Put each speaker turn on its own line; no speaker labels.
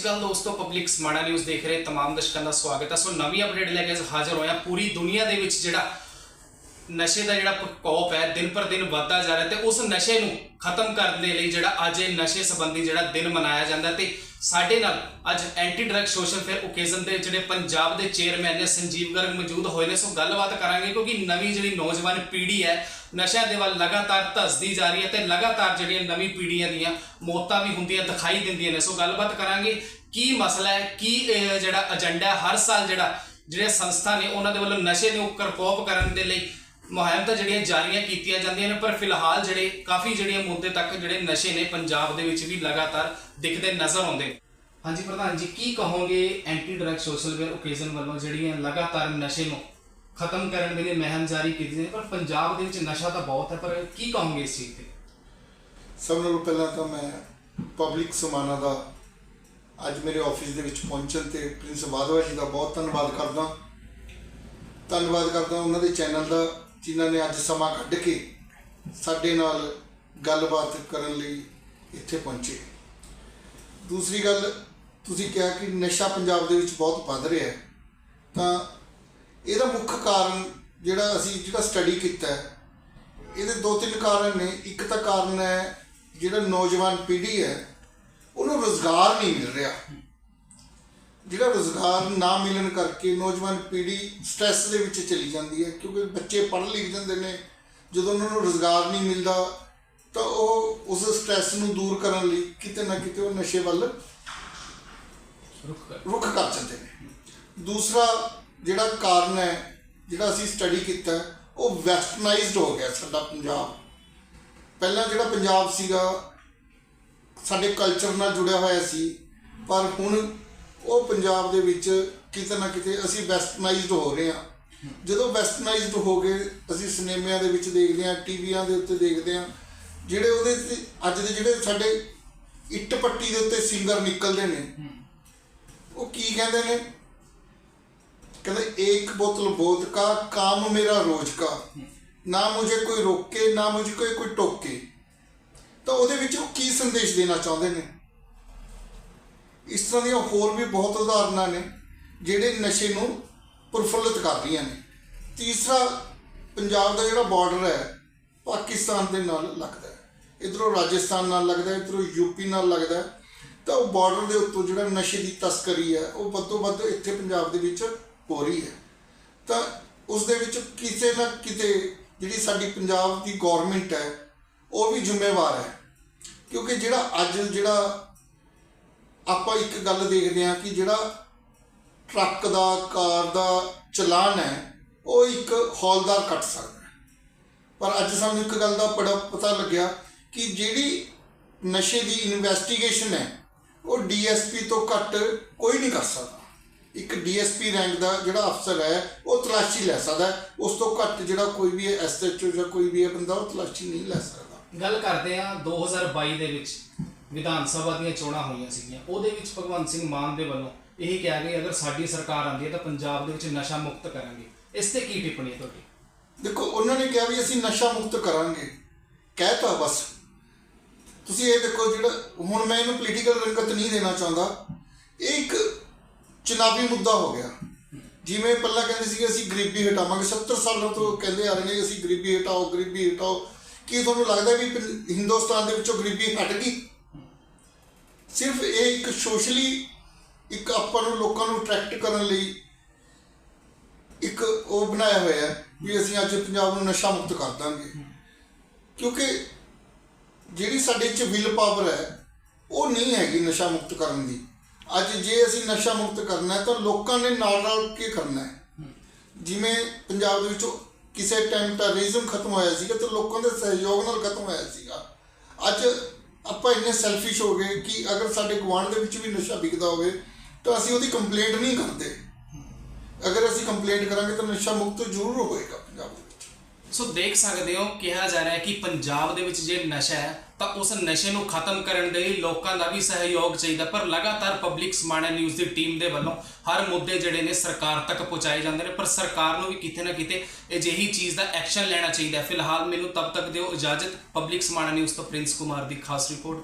ਸ਼੍ਰੀ ਅਕਾਲ ਦੋਸਤੋ public Samana news ਦੇਖ ਰਹੇ तमाम ਦਰਸ਼ਕਾਂ ਦਾ ਸਵਾਗਤ ਹੈ ਸੋ ਨਵੀਂ ਅਪਡੇਟ ਲੈ ਕੇ ਅੱਜ ਹਾਜ਼ਰ ਹੋਇਆ ਪੂਰੀ ਦੁਨੀਆ ਦੇ ਵਿੱਚ ਜਿਹੜਾ ਨਸ਼ੇ ਦਾ ਜਿਹੜਾ ਪ੍ਰਕੋਪ ਹੈ, ਦਿਨ ਪਰ ਦਿਨ ਵੱਧਦਾ ਜਾ ਰਿਹਾ ਤੇ ਉਸ ਨਸ਼ੇ ਨੂੰ ਖਤਮ ਕਰਨ ਦੇ ਲਈ ਜਿਹੜਾ ਅੱਜ ਇਹ ਨਸ਼ੇ ਸੰਬੰਧੀ ਜਿਹੜਾ ਦਿਨ ਮਨਾਇਆ ਜਾਂਦਾ ਤੇ ਸਾਡੇ ਨਾਲ ਅੱਜ anti drug social fair occasion ਦੇ ਜਿਹੜੇ ਪੰਜਾਬ ਦੇ ਚੇਅਰਮੈਨ ਨੇ ਸੰਜੀਵ ਗਰਗ ਮੌਜੂਦ ਹੋਏ ਨੇ, ਸੋ ਗੱਲਬਾਤ ਕਰਾਂਗੇ ਕਿਉਂਕਿ ਨਵੀਂ ਜਿਹੜੀ ਨੌਜਵਾਨ ਪੀੜ੍ਹੀ ਹੈ, ਨਸ਼ਿਆਂ ਦੇ ਵੱਲ ਲਗਾਤਾਰ ਧਸਦੀ ਜਾ ਰਹੀ ਹੈ ਤੇ ਲਗਾਤਾਰ ਜਿਹੜੀਆਂ ਨਵੀਂ ਪੀੜ੍ਹੀਆਂ ਦੀਆਂ ਮੌਤਾਂ ਵੀ ਹੁੰਦੀਆਂ ਦਿਖਾਈ ਦਿੰਦੀਆਂ ਨੇ, ਸੋ ਗੱਲਬਾਤ ਕਰਾਂਗੇ ਕੀ ਮਸਲਾ ਹੈ, ਕੀ ਜਿਹੜਾ ਏਜੰਡਾ ਹਰ ਸਾਲ ਜਿਹੜਾ ਜਿਹੜੇ ਸੰਸਥਾ ਨੇ ਉਹਨਾਂ ਦੇ ਵੱਲੋਂ ਨਸ਼ੇ ਨੂੰ ਕਰਕੋਪ ਕਰਨ ਦੇ ਲਈ ਮੁਹਿੰਮ ਤਾਂ ਜਿਹੜੀਆਂ ਜਾਰੀਆਂ ਕੀਤੀਆਂ ਜਾਂਦੀਆਂ ਨੇ, ਪਰ ਫਿਲਹਾਲ ਜਿਹੜੇ, ਕਾਫੀ ਜਿਹੜੀਆਂ ਮੁੱਦੇ ਤੱਕ ਜਿਹੜੇ ਨਸ਼ੇ ਨੇ ਪੰਜਾਬ ਦੇ ਵਿੱਚ ਵੀ ਲਗਾਤਾਰ ਦਿਖਦੇ ਨਜ਼ਰ ਆਉਂਦੇ ਨੇ। ਹਾਂਜੀ ਪ੍ਰਧਾਨ ਜੀ, ਕੀ ਕਹੋਗੇ anti drug social wear occasion ਵੱਲੋਂ ਜਿਹੜੀਆਂ ਲਗਾਤਾਰ ਨਸ਼ੇ ਨੂੰ ਖਤਮ ਕਰਨ ਦੇ ਲਈ ਮੁਹਿੰਮ ਜਾਰੀ ਕੀਤੀ ਜਾਂਦੀ ਪਰ ਪੰਜਾਬ ਦੇ ਵਿੱਚ ਨਸ਼ਾ ਤਾਂ ਬਹੁਤ ਹੈ, ਪਰ ਕੀ ਕਹੋਗੇ ਇਸ ਚੀਜ਼ ਤੇ?
ਸਭ ਨਾਲੋਂ ਪਹਿਲਾਂ ਤਾਂ ਮੈਂ ਪਬਲਿਕ ਸਮਾਨਾ ਦਾ ਅੱਜ ਮੇਰੇ ਆਫਿਸ ਦੇ ਵਿੱਚ ਪਹੁੰਚਣ ਤੇ ਪ੍ਰਿੰਸ ਬਾਦਵਾ ਜੀ ਦਾ ਬਹੁਤ ਧੰਨਵਾਦ ਕਰਦਾ। ਧੰਨਵਾਦ ਕਰਦਾ ਉਹਨਾਂ ਦੇ ਚੈਨਲ ਦਾ ਜਿਨ੍ਹਾਂ ਨੇ ਅੱਜ ਸਮਾਂ ਕੱਢ ਕੇ ਸਾਡੇ ਨਾਲ ਗੱਲਬਾਤ ਕਰਨ ਲਈ ਇੱਥੇ ਪਹੁੰਚੇ। ਦੂਸਰੀ ਗੱਲ, ਤੁਸੀਂ ਕਿਹਾ ਕਿ ਨਸ਼ਾ ਪੰਜਾਬ ਦੇ ਵਿੱਚ ਬਹੁਤ ਵੱਧ ਰਿਹਾ ਹੈ। ਤਾਂ ਇਹਦਾ ਮੁੱਖ ਕਾਰਨ ਜਿਹੜਾ ਅਸੀਂ ਜਿਹੜਾ ਸਟੱਡੀ ਕੀਤਾ ਹੈ, ਇਹਦੇ ਦੋ ਤਿੰਨ ਕਾਰਨ ਨੇ। ਇੱਕ ਤਾਂ ਕਾਰਨ ਹੈ ਜਿਹੜਾ ਨੌਜਵਾਨ ਪੀੜ੍ਹੀ ਹੈ, ਉਹਨੂੰ ਰੋਜ਼ਗਾਰ ਨਹੀਂ ਮਿਲ ਰਿਹਾ। ਜਿਹੜਾ ਰੋਜ਼ਗਾਰ ਨਾ ਮਿਲਣ ਕਰਕੇ ਨੌਜਵਾਨ ਪੀੜ੍ਹੀ ਸਟ੍ਰੈਸ ਦੇ ਵਿੱਚ ਚਲੀ ਜਾਂਦੀ ਹੈ ਕਿਉਂਕਿ ਬੱਚੇ ਪੜ੍ਹ ਲਿਖ ਜਾਂਦੇ ਨੇ ਜਦੋਂ ਉਹਨਾਂ ਨੂੰ ਰੋਜ਼ਗਾਰ ਨਹੀਂ ਮਿਲਦਾ ਤਾਂ ਉਹ ਉਸ ਸਟ੍ਰੈਸ ਨੂੰ ਦੂਰ ਕਰਨ ਲਈ ਕਿਤੇ ਨਾ ਕਿਤੇ ਉਹ ਨਸ਼ੇ ਵੱਲ ਰੁਖ ਕਰ ਜਾਂਦੇ ਨੇ। ਦੂਸਰਾ ਜਿਹੜਾ ਕਾਰਨ ਹੈ ਜਿਹੜਾ ਅਸੀਂ ਸਟੱਡੀ ਕੀਤਾ ਉਹ ਵੈਸਟਰਨਾਈਜ਼ਡ ਹੋ ਗਿਆ ਸਾਡਾ ਪੰਜਾਬ। ਪਹਿਲਾਂ ਜਿਹੜਾ ਪੰਜਾਬ ਸੀਗਾ ਸਾਡੇ ਕਲਚਰ ਨਾਲ ਜੁੜਿਆ ਹੋਇਆ ਸੀ ਪਰ ਹੁਣ ਉਹ ਪੰਜਾਬ ਦੇ ਵਿੱਚ ਕਿਤੇ ਨਾ ਕਿਤੇ ਅਸੀਂ ਵੈਸਟਰਨਾਈਜ਼ਡ ਹੋ ਰਹੇ ਹਾਂ। ਜਦੋਂ ਵੈਸਟਰਨਾਈਜ਼ਡ ਹੋ ਗਏ ਅਸੀਂ ਸਿਨੇਮਿਆਂ ਦੇ ਵਿੱਚ ਦੇਖਦੇ ਹਾਂ, ਟੀਵੀਆਂ ਦੇ ਉੱਤੇ ਦੇਖਦੇ ਹਾਂ, ਜਿਹੜੇ ਉਹਦੇ ਤੇ ਅੱਜ ਦੇ ਜਿਹੜੇ ਸਾਡੇ ਇੱਟ ਪੱਟੀ ਦੇ ਉੱਤੇ ਸਿੰਗਰ ਨਿਕਲਦੇ ਨੇ, ਉਹ ਕੀ ਕਹਿੰਦੇ ਨੇ? ਕਹਿੰਦੇ ਇੱਕ ਬੋਤਲ ਵੋਦ ਕਾ, ਕਾਮ ਮੇਰਾ ਰੋਜ਼ ਕਾ। ਨਾ ਮੁਝੇ ਕੋਈ ਰੋਕੇ, ਨਾ ਮੁਝੇ ਕੋਈ ਕੋਈ ਟੋਕੇ। ਤਾਂ ਉਹਦੇ ਵਿੱਚ ਉਹ ਕੀ ਸੰਦੇਸ਼ ਦੇਣਾ ਚਾਹੁੰਦੇ ਨੇ? ਇਸ ਤਰ੍ਹਾਂ ਦੀਆਂ ਹੋਰ ਵੀ ਬਹੁਤ ਉਦਾਹਰਨਾਂ ਨੇ, ਜਿਹੜੇ ਨਸ਼ੇ ਨੂੰ ਪ੍ਰਫੁੱਲਤ ਕਰ ਰਹੀਆਂ ਨੇ। ਤੀਸਰਾ ਪੰਜਾਬ ਦਾ ਜਿਹੜਾ ਬਾਰਡਰ ਹੈ, ਪਾਕਿਸਤਾਨ ਦੇ ਨਾਲ ਲੱਗਦਾ ਹੈ। ਇਧਰੋਂ ਰਾਜਸਥਾਨ ਨਾਲ ਲੱਗਦਾ ਹੈ, ਇਧਰੋਂ ਯੂਪੀ ਨਾਲ ਲੱਗਦਾ ਹੈ। ਤਾਂ ਉਹ ਬਾਰਡਰ ਦੇ ਉੱਤੋਂ ਜਿਹੜਾ ਨਸ਼ੇ ਦੀ ਤਸਕਰੀ ਹੈ, ਉਹ ਵੱਧੋ ਵੱਧ ਇੱਥੇ ਪੰਜਾਬ ਦੇ ਵਿੱਚ ਹੋ ਰਹੀ ਹੈ। ਤਾਂ ਉਸ ਦੇ ਵਿੱਚ ਕਿਸੇ ਨਾ ਕਿਤੇ ਜਿਹੜੀ ਸਾਡੀ ਪੰਜਾਬ ਦੀ ਗਵਰਨਮੈਂਟ ਹੈ, ਉਹ ਵੀ ਜ਼ਿੰਮੇਵਾਰ ਹੈ। ਕਿਉਂਕਿ ਜਿਹੜਾ ਅੱਜ ਜਿਹੜਾ ਆਪਾਂ ਇੱਕ ਗੱਲ ਦੇਖਦੇ ਹਾਂ ਕਿ ਜਿਹੜਾ ਟਰੱਕ ਦਾ, ਕਾਰ ਦਾ ਚਲਾਨ ਹੈ, ਉਹ ਇੱਕ ਹੌਲਦਾਰ ਕੱਟ ਸਕਦਾ ਪਰ ਅੱਜ ਸਾਨੂੰ ਇੱਕ ਗੱਲ ਦਾ ਬੜਾ ਪਤਾ ਲੱਗਿਆ ਕਿ ਜਿਹੜੀ ਨਸ਼ੇ ਦੀ ਇਨਵੈਸਟੀਗੇਸ਼ਨ ਹੈ, ਉਹ ਡੀਐਸਪੀ ਤੋਂ ਘੱਟ ਕੋਈ ਨਹੀਂ ਕਰ ਸਕਦਾ। ਇੱਕ ਡੀਐਸਪੀ ਰੈਂਕ ਦਾ ਜਿਹੜਾ ਅਫਸਰ ਹੈ, ਉਹ ਤਲਾਸ਼ੀ ਲੈ ਸਕਦਾ ਉਸ ਤੋਂ ਘੱਟ ਜਿਹੜਾ ਕੋਈ ਵੀ ਐਸਐਚਓ ਜਾਂ ਕੋਈ ਵੀ ਹੈ ਬੰਦਾ, ਉਹ ਤਲਾਸ਼ੀ ਨਹੀਂ ਲੈ ਸਕਦਾ।
ਗੱਲ ਕਰਦੇ ਆ 2022 ਦੇ ਵਿੱਚ। ਵਿਧਾਨ ਸਭਾ ਦੀਆਂ ਚੋਣਾਂ ਹੋਈਆਂ ਸੀਗੀਆਂ। ਉਹਦੇ ਵਿੱਚ ਭਗਵੰਤ ਸਿੰਘ ਮਾਨ ਦੇ ਵੱਲੋਂ ਇਹ ਕਿਹਾ ਗਿਆ, ਅਗਰ ਸਾਡੀ ਸਰਕਾਰ ਆਉਂਦੀ ਹੈ ਤਾਂ ਪੰਜਾਬ ਦੇ ਵਿੱਚ ਨਸ਼ਾ ਮੁਕਤ ਕਰਾਂਗੇ। ਇਸ ਤੇ ਕੀ ਟਿੱਪਣੀ ਹੈ ਤੁਹਾਡੀ?
ਦੇਖੋ, ਉਹਨਾਂ ਨੇ ਕਿਹਾ ਵੀ ਅਸੀਂ ਨਸ਼ਾ ਮੁਕਤ ਕਰਾਂਗੇ। ਕਹਿਤਾ ਬਸ। ਤੁਸੀਂ ਇਹ ਦੇਖੋ ਜਿਹੜਾ, ਹੁਣ ਮੈਂ ਇਹਨੂੰ ਪੋਲੀਟੀਕਲ ਰੰਗਤ ਨਹੀਂ ਦੇਣਾ ਚਾਹੁੰਦਾ। ਇਹ ਇੱਕ ਚੁਣਾਵੀ ਮੁੱਦਾ ਹੋ ਗਿਆ। ਜਿਵੇਂ ਪਹਿਲਾਂ ਕਹਿੰਦੇ ਸੀ ਅਸੀਂ ਗਰੀਬੀ ਹਟਾਵਾਂਗੇ। 70 ਸਾਲਾਂ ਤੋਂ ਕਹਿੰਦੇ ਆ ਰਹੇ ਨੇ ਕਿ ਅਸੀਂ ਗਰੀਬੀ ਹਟਾਓ ਗਰੀਬੀ ਹਟਾਓ। ਕੀ ਤੁਹਾਨੂੰ ਲੱਗਦਾ ਵੀ ਹਿੰਦੁਸਤਾਨ ਦੇ ਵਿੱਚੋਂ ਗਰੀਬੀ ਹਟ ਗਈ? ਸਿਰਫ ਇਹ ਇੱਕ ਸੋਸ਼ਲੀ, ਇੱਕ ਆਪਾਂ ਨੂੰ ਲੋਕਾਂ ਨੂੰ ਅਟਰੈਕਟ ਕਰਨ ਲਈ ਇੱਕ ਉਹ ਬਣਾਇਆ ਹੋਇਆ ਹੈ ਵੀ ਅਸੀਂ ਅੱਜ ਪੰਜਾਬ ਨੂੰ ਨਸ਼ਾ ਮੁਕਤ ਕਰ ਦਾਂਗੇ। ਕਿਉਂਕਿ ਜਿਹੜੀ ਸਾਡੇ 'ਚ ਵਿਲ ਪਾਵਰ ਹੈ, ਉਹ ਨਹੀਂ ਹੈਗੀ ਨਸ਼ਾ ਮੁਕਤ ਕਰਨ ਦੀ। ਅੱਜ ਜੇ ਅਸੀਂ ਨਸ਼ਾ ਮੁਕਤ ਕਰਨਾ ਹੈ, ਤਾਂ ਲੋਕਾਂ ਨੇ ਨਾਲ ਰਲ ਕੇ ਕਰਨਾ ਹੈ। ਜਿਵੇਂ ਪੰਜਾਬ ਦੇ ਵਿੱਚੋਂ ਕਿਸੇ ਟਾਈਮ ਟੈਰਰਿਜ਼ਮ ਖਤਮ ਹੋਇਆ ਸੀਗਾ, ਤਾਂ ਲੋਕਾਂ ਦੇ ਸਹਿਯੋਗ ਨਾਲ ਖਤਮ ਹੋਇਆ ਸੀਗਾ। ਅੱਜ ਆਪਾਂ ਇੰਨੇ ਸੈਲਫਿਸ਼ ਹੋ ਗਏ ਕਿ ਅਗਰ ਸਾਡੇ ਗੁਆਂਢ ਦੇ ਵਿੱਚ ਵੀ ਨਸ਼ਾ ਵਿਕਦਾ ਹੋਵੇ, ਤਾਂ ਅਸੀਂ ਉਹਦੀ ਕੰਪਲੇਂਟ ਨਹੀਂ ਕਰਦੇ। ਅਗਰ ਅਸੀਂ ਕੰਪਲੇਂਟ ਕਰਾਂਗੇ ਤਾਂ ਨਸ਼ਾ ਮੁਕਤ ਜ਼ਰੂਰ ਹੋਏਗਾ ਪੰਜਾਬ ਦੇ
ਸੋ ਦੇਖ ਸਕਦੇ ਹੋ, ਕਿਹਾ ਜਾ ਰਿਹਾ ਹੈ ਕਿ ਪੰਜਾਬ ਦੇ ਵਿੱਚ ਜੇ ਨਸ਼ਾ ਹੈ, ਤਾਂ ਉਸ ਨਸ਼ੇ ਨੂੰ ਖਤਮ ਕਰਨ ਦੇ ਲਈ ਲੋਕਾਂ ਦਾ ਵੀ ਸਹਿਯੋਗ ਚਾਹੀਦਾ ਪਰ ਲਗਾਤਾਰ ਪਬਲਿਕ ਸਮਾਣਾ ਨਿਊਜ਼ ਦੀ ਟੀਮ ਦੇ ਵੱਲੋਂ ਹਰ ਮੁੱਦੇ ਜਿਹੜੇ ਨੇ ਸਰਕਾਰ ਤੱਕ ਪਹੁੰਚਾਏ ਜਾਂਦੇ ਨੇ, ਪਰ ਸਰਕਾਰ ਨੂੰ ਵੀ ਕਿਤੇ ਨਾ ਕਿਤੇ ਅਜਿਹੀ ਚੀਜ਼ ਦਾ ਐਕਸ਼ਨ ਲੈਣਾ ਚਾਹੀਦਾ ਫਿਲਹਾਲ ਮੈਨੂੰ ਤਬ ਤੱਕ ਦਿਓ ਇਜਾਜ਼ਤ। ਪਬਲਿਕ ਸਮਾਣਾ ਨਿਊਜ਼ ਤੋਂ ਪ੍ਰਿੰਸ ਕੁਮਾਰ ਦੀ ਖਾਸ ਰਿਪੋਰਟ